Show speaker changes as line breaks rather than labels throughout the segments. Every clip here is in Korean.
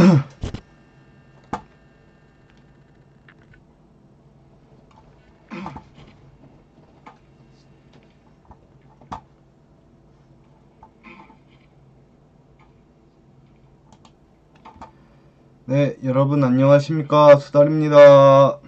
네, 여러분 안녕하십니까? 수달입니다.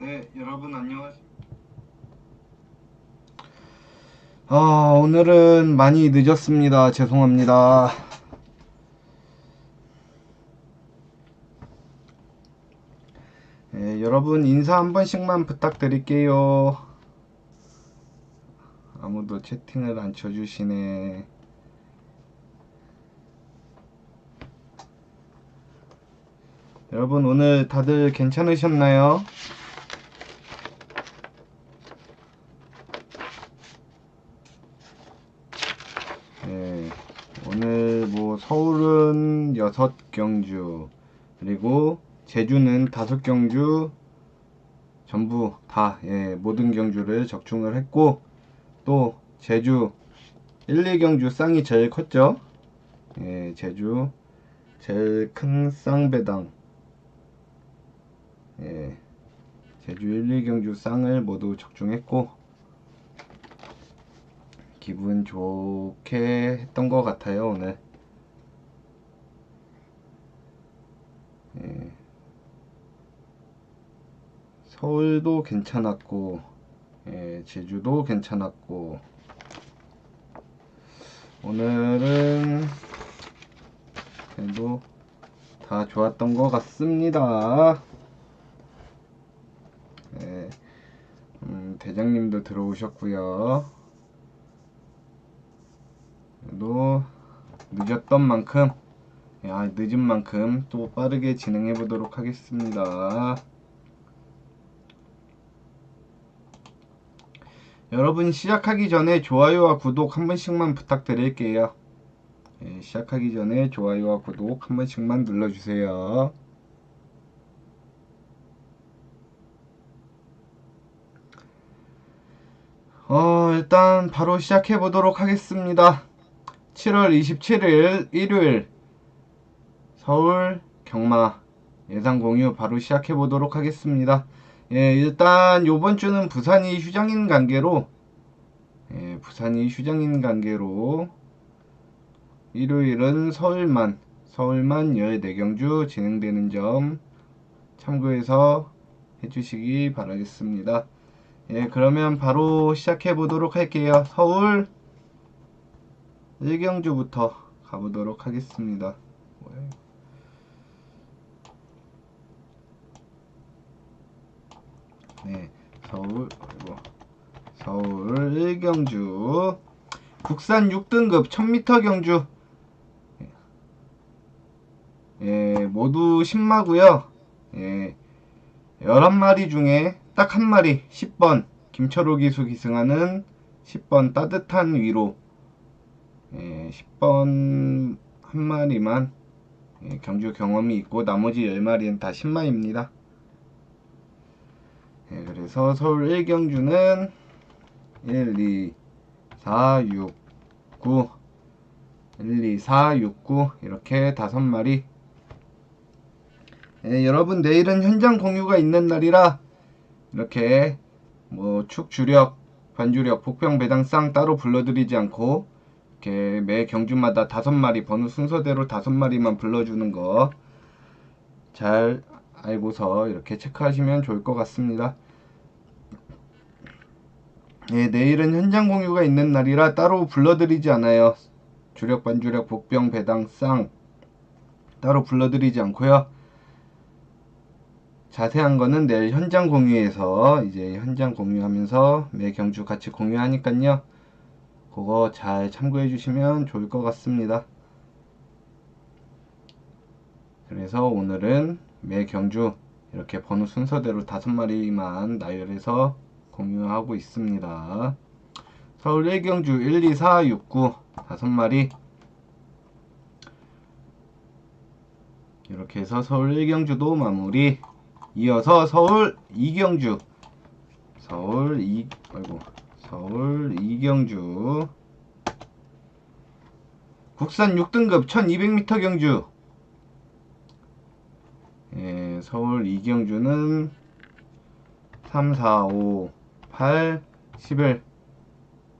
네, 여러분 안녕하십니까? 아, 오늘은 많이 늦었습니다. 죄송합니다. 네, 여러분 인사 한 번씩만 부탁드릴게요. 아무도 채팅을 안 쳐주시네. 여러분 오늘 다들 괜찮으셨나요? 네, 오늘 뭐 서울은 여섯 경주 그리고 제주는 다섯 경주 전부 다 예, 모든 경주를 적중을 했고 또 제주 1, 2경주 쌍이 제일 컸죠. 예, 제주 제일 큰 쌍배당 예, 제주 1, 2경주 쌍을 모두 적중했고 기분 좋게 했던 것 같아요 오늘 서울도 괜찮았고 예, 제주도 괜찮았고 오늘은 그래도 다 좋았던 것 같습니다. 네, 음, 대장님도 들어오셨고요. 그래도 늦었던 만큼, 야, 늦은 만큼 또 빠르게 진행해 보도록 하겠습니다. 여러분 시작하기 전에 좋아요와 구독 한 번씩만 부탁드릴게요. 예, 시작하기 전에 좋아요와 구독 한 번씩만 눌러주세요. 어, 일단 바로 시작해 보도록 하겠습니다. 7월 27일 일요일 서울 경마 예상 공유 바로 시작해 보도록 하겠습니다. 예, 일단 요번 주는 부산이 휴장인 관계로 예, 부산이 휴장인 관계로 일요일은 서울만 서울만 14경주 진행되는 점 참고해서 해주시기 바라겠습니다. 예, 그러면 바로 시작해 보도록 할게요. 서울 1경주부터 가보도록 하겠습니다. 뭐야, 이거. 네, 서울, 아이고, 서울 1경주 국산 6등급 1000m 경주 예, 모두 10마고요. 예, 11마리 중에 딱 한 마리 10번 김철호 기수 기승하는 10번 따뜻한 위로 예, 10번 한 마리만 예, 경주 경험이 있고 나머지 10마리는 다 10마입니다. 예, 그래서 서울 1경주는 1, 2, 4, 6, 9 1, 2, 4, 6, 9 이렇게 다섯 마리. 예, 여러분 내일은 현장 공유가 있는 날이라 이렇게 뭐 축 주력, 반주력, 복병 배당쌍 따로 불러드리지 않고 이렇게 매 경주마다 다섯 마리 번호 순서대로 다섯 마리만 불러주는 거 잘 알고서 이렇게 체크하시면 좋을 것 같습니다. 예, 내일은 현장 공유가 있는 날이라 따로 불러드리지 않아요. 주력, 반주력, 복병, 배당, 쌍 따로 불러드리지 않고요. 자세한 거는 내일 현장 공유에서 이제 현장 공유하면서 매 경주 같이 공유하니까요. 그거 잘 참고해 주시면 좋을 것 같습니다. 그래서 오늘은 매 경주 이렇게 번호 순서대로 다섯 마리만 나열해서 공유하고 있습니다. 서울 1경주 1, 2, 4, 6, 9 다섯 마리. 이렇게 해서 서울 1경주도 마무리. 이어서 서울 2경주. 서울 2 아이고 서울 2경주. 국산 6등급 1200m 경주 예, 서울 이경주는 3, 4, 5, 8, 11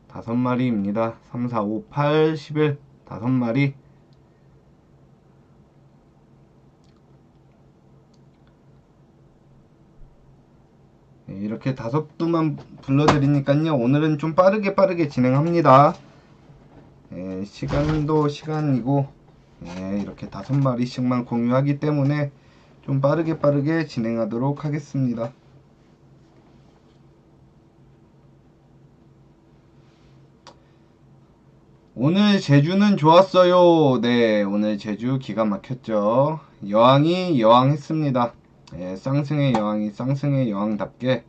다섯 마리입니다. 3, 4, 5, 8, 11 다섯 마리 예, 이렇게 다섯 두만 불러드리니까요. 오늘은 좀 빠르게 빠르게 진행합니다. 예, 시간도 시간이고 예, 이렇게 다섯 마리씩만 공유하기 때문에 좀 빠르게 빠르게 진행하도록 하겠습니다. 오늘 제주는 좋았어요. 네, 오늘 제주 기가 막혔죠. 여왕이 여왕했습니다. 예, 쌍승의 여왕이 쌍승의 여왕답게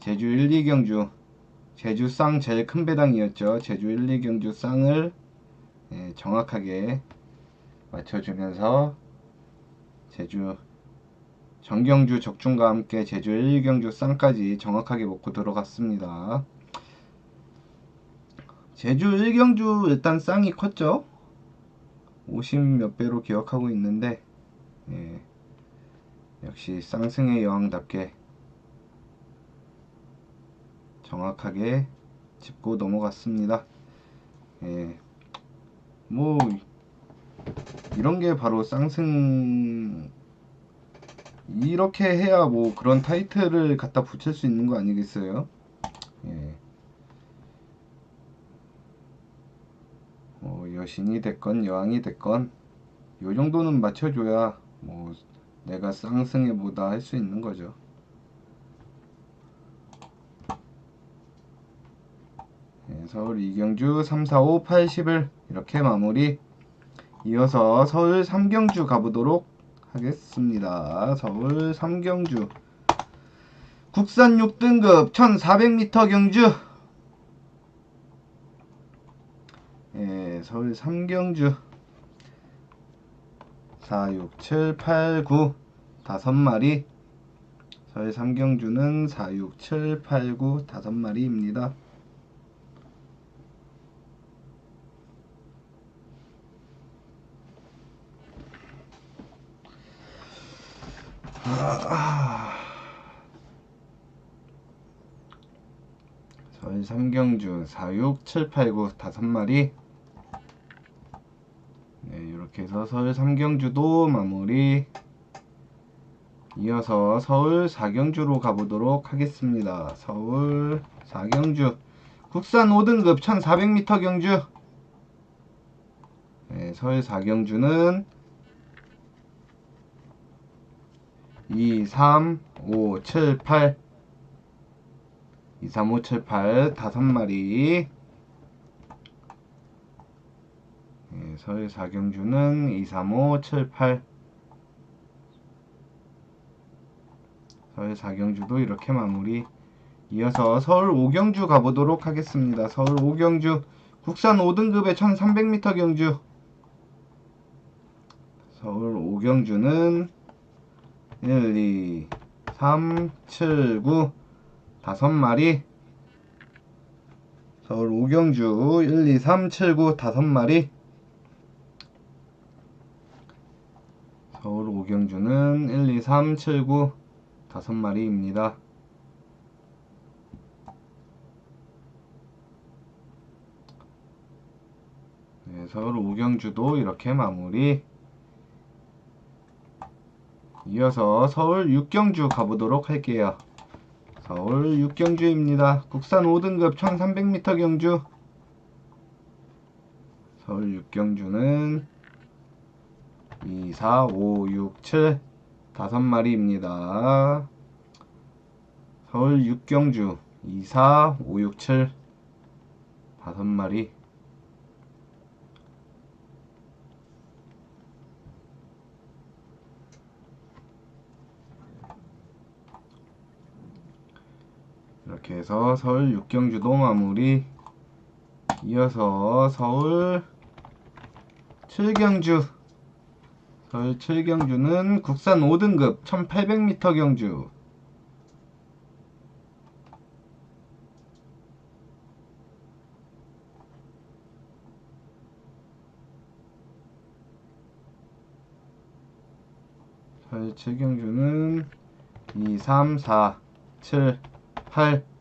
제주 1, 2경주 제주 쌍 제일 큰 배당이었죠. 제주 1, 2경주 쌍을 예, 정확하게 맞춰주면서 제주 정경주 적중과 함께 제주 1, 2경주 쌍까지 정확하게 먹고 들어갔습니다. 제주 1경주 일단 쌍이 컸죠. 50 몇 배로 기억하고 있는데 예, 역시 쌍승의 여왕답게 정확하게 짚고 넘어갔습니다. 예, 뭐 이런 게 바로 쌍승 이렇게 해야 뭐 그런 타이틀을 갖다 붙일 수 있는 거 아니겠어요? 예. 뭐 여신이 됐건 여왕이 됐건 요 정도는 맞춰줘야 뭐 내가 쌍승해보다 할 수 있는 거죠. 네, 서울 이경주 3, 4, 5, 8, 10을 이렇게 마무리 이어서 서울 삼경주 가보도록 하겠습니다. 서울 삼경주 국산 6등급 1400m 경주 예, 서울 삼경주 4, 6, 7, 8, 9 다섯 마리 서울 삼경주는 4, 6, 7, 8, 9 다섯 마리입니다. 서울 삼경주 4, 6, 7, 8, 9 다섯 마리. 네, 이렇게 해서 서울 삼경주도 마무리. 이어서 서울 사경주로 가보도록 하겠습니다. 서울 사경주. 국산 5등급 1400m 경주. 네, 서울 사경주는 2, 3, 5, 7, 8 2, 3, 5, 7, 8 다섯 마리. 네, 서울 사경주는 2, 3, 5, 7, 8 서울 사경주도 이렇게 마무리 이어서 서울 오경주 가보도록 하겠습니다. 서울 오경주 국산 5등급의 1300m 경주. 서울 오경주는 1, 2, 3, 7, 9 다섯 마리. 서울 오경주 1, 2, 3, 7, 9 다섯 마리. 서울 오경주는 1, 2, 3, 7, 9 다섯 마리입니다. 네, 서울 오경주도 이렇게 마무리 이어서 서울 육경주 가보도록 할게요. 서울 육경주입니다. 국산 5등급 1300m 경주 서울 육경주는 2, 4, 5, 6, 7 다섯 마리입니다. 서울 육경주 2, 4, 5, 6, 7 다섯 마리 이렇게 해서 서울 육경주도 마무리 이어서 서울 칠경주. 서울 칠경주는 국산 5등급 1800m 경주. 서울 칠경주는 2, 3, 4, 7, 8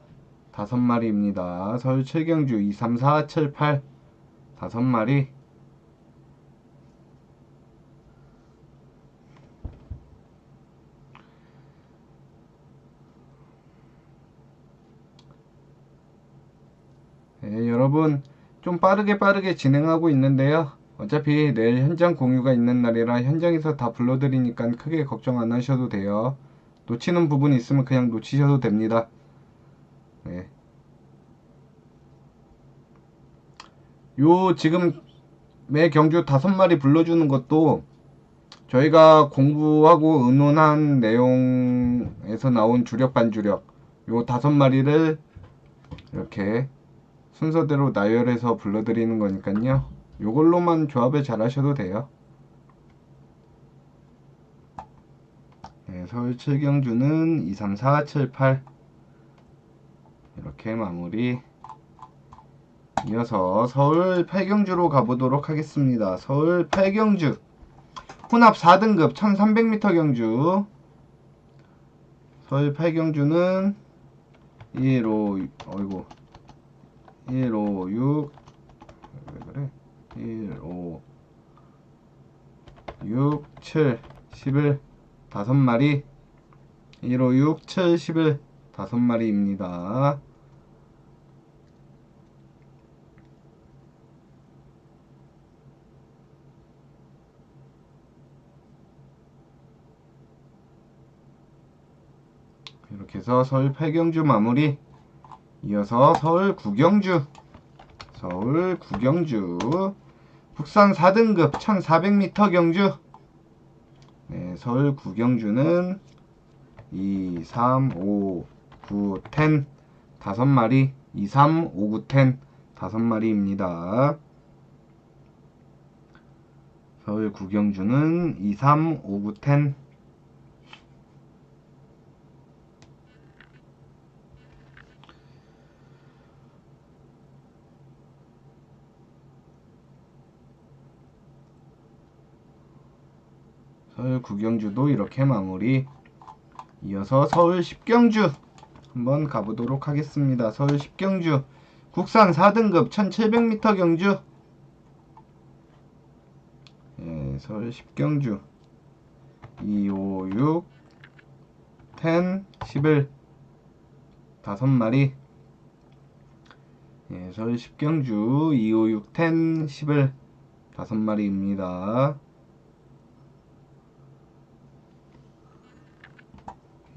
다섯 마리입니다. 서울 칠경주 2, 3, 4, 7, 8 다섯 마리 네, 여러분 좀 빠르게 빠르게 진행하고 있는데요. 어차피 내일 현장 공유가 있는 날이라 현장에서 다 불러드리니까 크게 걱정 안 하셔도 돼요. 놓치는 부분 있으면 그냥 놓치셔도 됩니다. 네. 요 지금 매 경주 다섯 마리 불러주는 것도 저희가 공부하고 의논한 내용에서 나온 주력 반주력 요 다섯 마리를 이렇게 순서대로 나열해서 불러드리는 거니까요. 요걸로만 조합을 잘 하셔도 돼요. 네, 서울 7경주는 2, 3, 4, 7, 8 이렇게 마무리 이어서 서울 8경주로 가보도록 하겠습니다. 서울 8경주 혼합 4등급 1300m 경주 서울 8경주는 1, 5, 어이구 1, 5, 6왜 그래? 1, 5 6, 7, 11 다섯 마리 1, 5, 6, 7, 11 다섯 마리입니다. 해서 서울 8경주 마무리. 이어서 서울 9경주. 서울 9경주. 국산 4등급 1400m 경주. 네, 서울 9경주는 2, 3, 5, 9, 10 다섯 마리. 2, 3, 5, 9, 10 다섯 마리입니다. 서울 9경주는 2, 3, 5, 9, 10 서울 구경주도 이렇게 마무리. 이어서 서울 10경주 한번 가보도록 하겠습니다. 서울 10경주 국산 4등급 1700m 경주. 예, 서울 10경주. 2, 5, 6 10, 11 다섯 마리. 예, 서울 10경주 2, 5, 6, 10, 11 다섯 마리입니다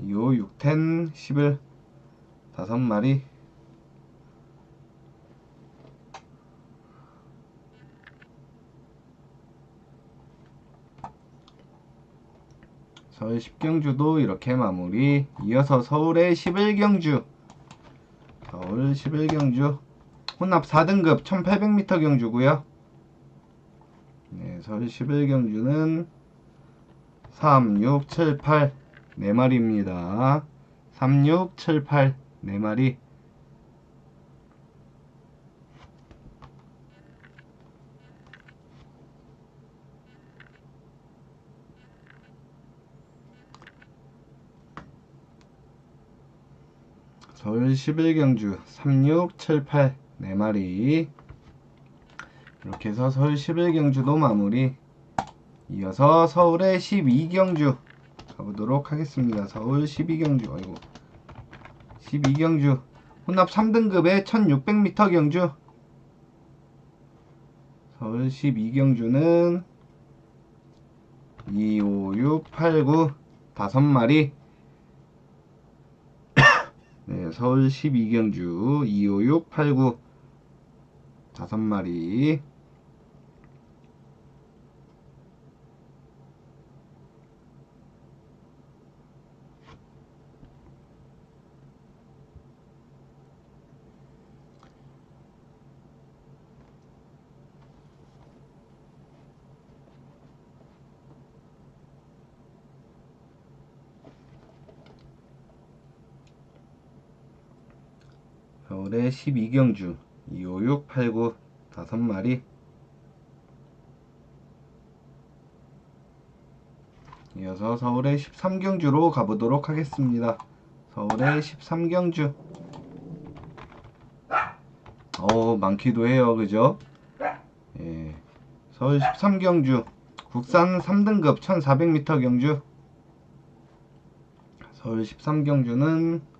2, 5, 6, 10, 11 다섯 마리. 서울 10경주도 이렇게 마무리. 이어서 서울의 11경주. 서울 11경주. 혼합 4등급 1800m 경주고요. 네, 서울 11경주는 3, 6, 7, 8 4마리입니다. 3, 6, 7, 8 4마리. 서울 11경주 3, 6, 7, 8 4마리. 이렇게 해서 서울 11경주도 마무리. 이어서 서울의 12경주 가보도록 하겠습니다. 서울 12경주, 아이고. 12경주. 혼합 3등급의 1600m 경주. 서울 12경주는 2, 5, 6, 8, 9 다섯 마리. 네, 서울 12경주 2, 5, 6, 8, 9 다섯 마리. 서울의 12경주 256, 89 다섯 마리 이어서 서울의 13경주로 가보도록 하겠습니다. 서울의 13경주. 어, 많기도 해요. 그죠? 예. 서울 13경주. 국산 3등급 1400m 경주. 서울 13경주는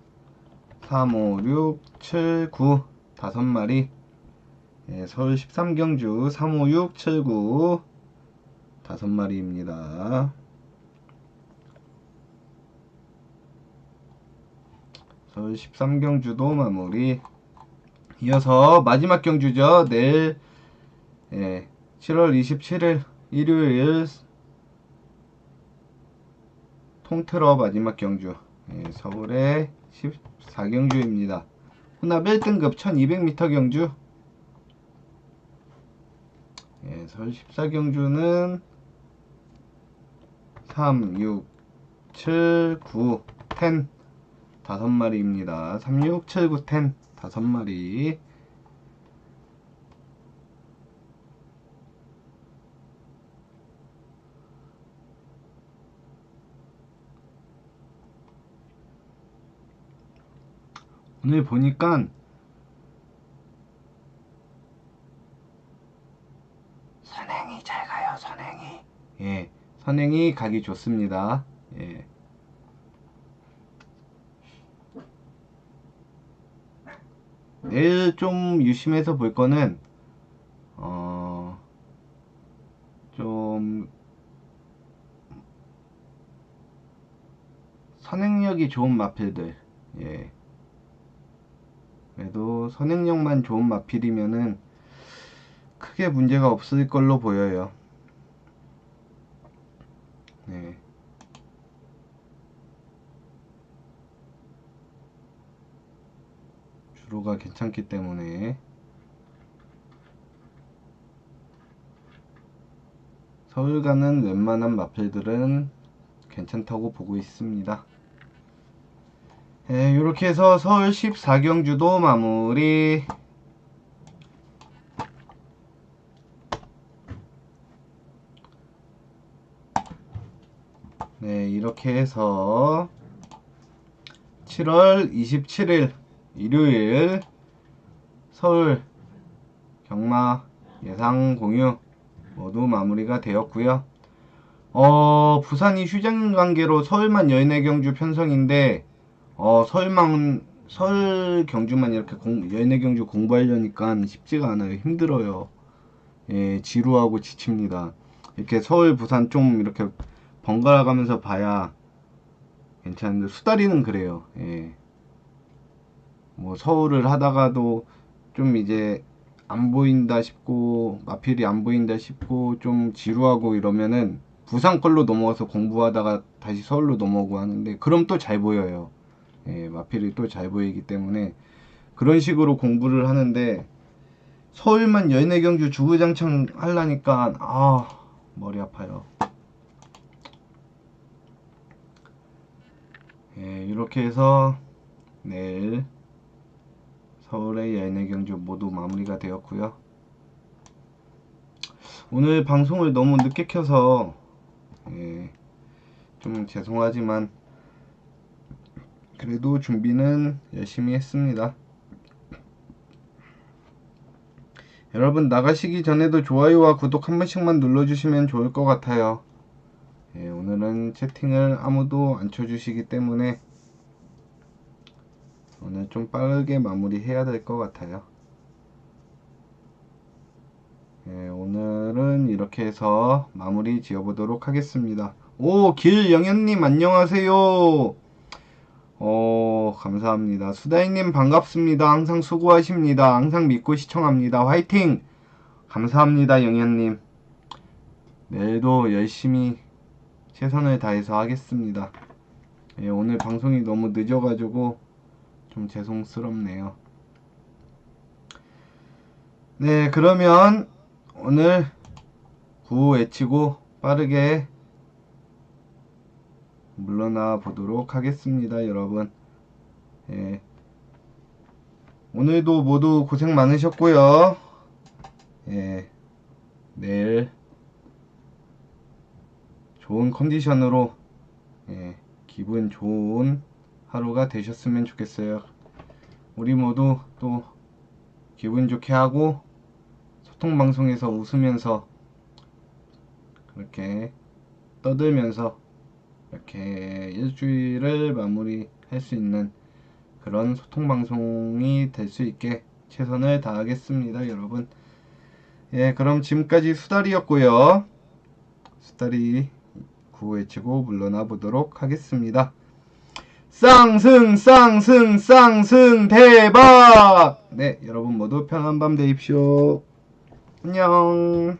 3, 5, 6, 7, 9 다섯 마리. 예, 서울 13경주 3, 5, 6, 7, 9 다섯 마리입니다. 서울 13경주도 마무리. 이어서 마지막 경주죠. 내일 예, 7월 27일 일요일 통틀어 마지막 경주 예, 서울의 14경주입니다. 혼합 1등급 1200m 경주 예, 서울 14경주는 3, 6, 7, 9, 10 다섯 마리입니다. 3, 6, 7, 9, 10 다섯 마리 오늘 보니까 선행이 잘 가요 선행이. 예 선행이 가기 좋습니다. 예. 내일 좀 유심해서 볼 거는 어, 좀 선행력이 좋은 마필들. 예 그래도 선행력만 좋은 마필이면은 크게 문제가 없을 걸로 보여요 네. 주로가 괜찮기 때문에 서울 가는 웬만한 마필들은 괜찮다고 보고 있습니다. 네, 이렇게 해서 서울 14경주도 마무리. 네, 이렇게 해서 7월 27일 일요일 서울 경마 예상 공유 모두 마무리가 되었고요. 어, 부산이 휴장 관계로 서울만 연예 경주 편성인데 어, 서울만 서울 경주만 이렇게 공, 연예 경주 공부하려니까 쉽지가 않아요. 힘들어요. 예, 지루하고 지칩니다. 이렇게 서울 부산 좀 이렇게 번갈아 가면서 봐야 괜찮은데 수다리는 그래요. 예. 뭐 서울을 하다가도 좀 이제 안 보인다 싶고 마필이 안 보인다 싶고 좀 지루하고 이러면은 부산 걸로 넘어가서 공부하다가 다시 서울로 넘어오고 하는데 그럼 또 잘 보여요. 예, 마필이 또 잘 보이기 때문에 그런 식으로 공부를 하는데 서울만 연예 경주 주구장창 하려니까 아 머리 아파요. 예, 이렇게 해서 내일 서울의 연예 경주 모두 마무리가 되었고요. 오늘 방송을 너무 늦게 켜서 예, 좀 죄송하지만 그래도 준비는 열심히 했습니다. 여러분 나가시기 전에도 좋아요와 구독 한 번씩만 눌러주시면 좋을 것 같아요. 예, 오늘은 채팅을 아무도 안 쳐주시기 때문에 오늘 좀 빠르게 마무리해야 될 것 같아요. 예, 오늘은 이렇게 해서 마무리 지어보도록 하겠습니다. 오, 길영현님 안녕하세요. 어, 감사합니다. 수다이님 반갑습니다. 항상 수고하십니다. 항상 믿고 시청합니다. 화이팅! 감사합니다, 영현님. 내일도 열심히 최선을 다해서 하겠습니다. 예, 오늘 방송이 너무 늦어가지고 좀 죄송스럽네요. 네, 그러면 오늘 구호 외치고 빠르게 물러나 보도록 하겠습니다, 여러분. 예. 오늘도 모두 고생 많으셨고요. 예. 내일 좋은 컨디션으로 예, 기분 좋은 하루가 되셨으면 좋겠어요. 우리 모두 또 기분 좋게 하고 소통 방송에서 웃으면서 그렇게 떠들면서 이렇게 일주일을 마무리할 수 있는 그런 소통 방송이 될 수 있게 최선을 다하겠습니다, 여러분. 예, 그럼 지금까지 수다리였고요. 수다리 구호외치고 물러나 보도록 하겠습니다. 쌍승 쌍승 쌍승 대박! 네, 여러분 모두 편한 밤 되십시오. 안녕.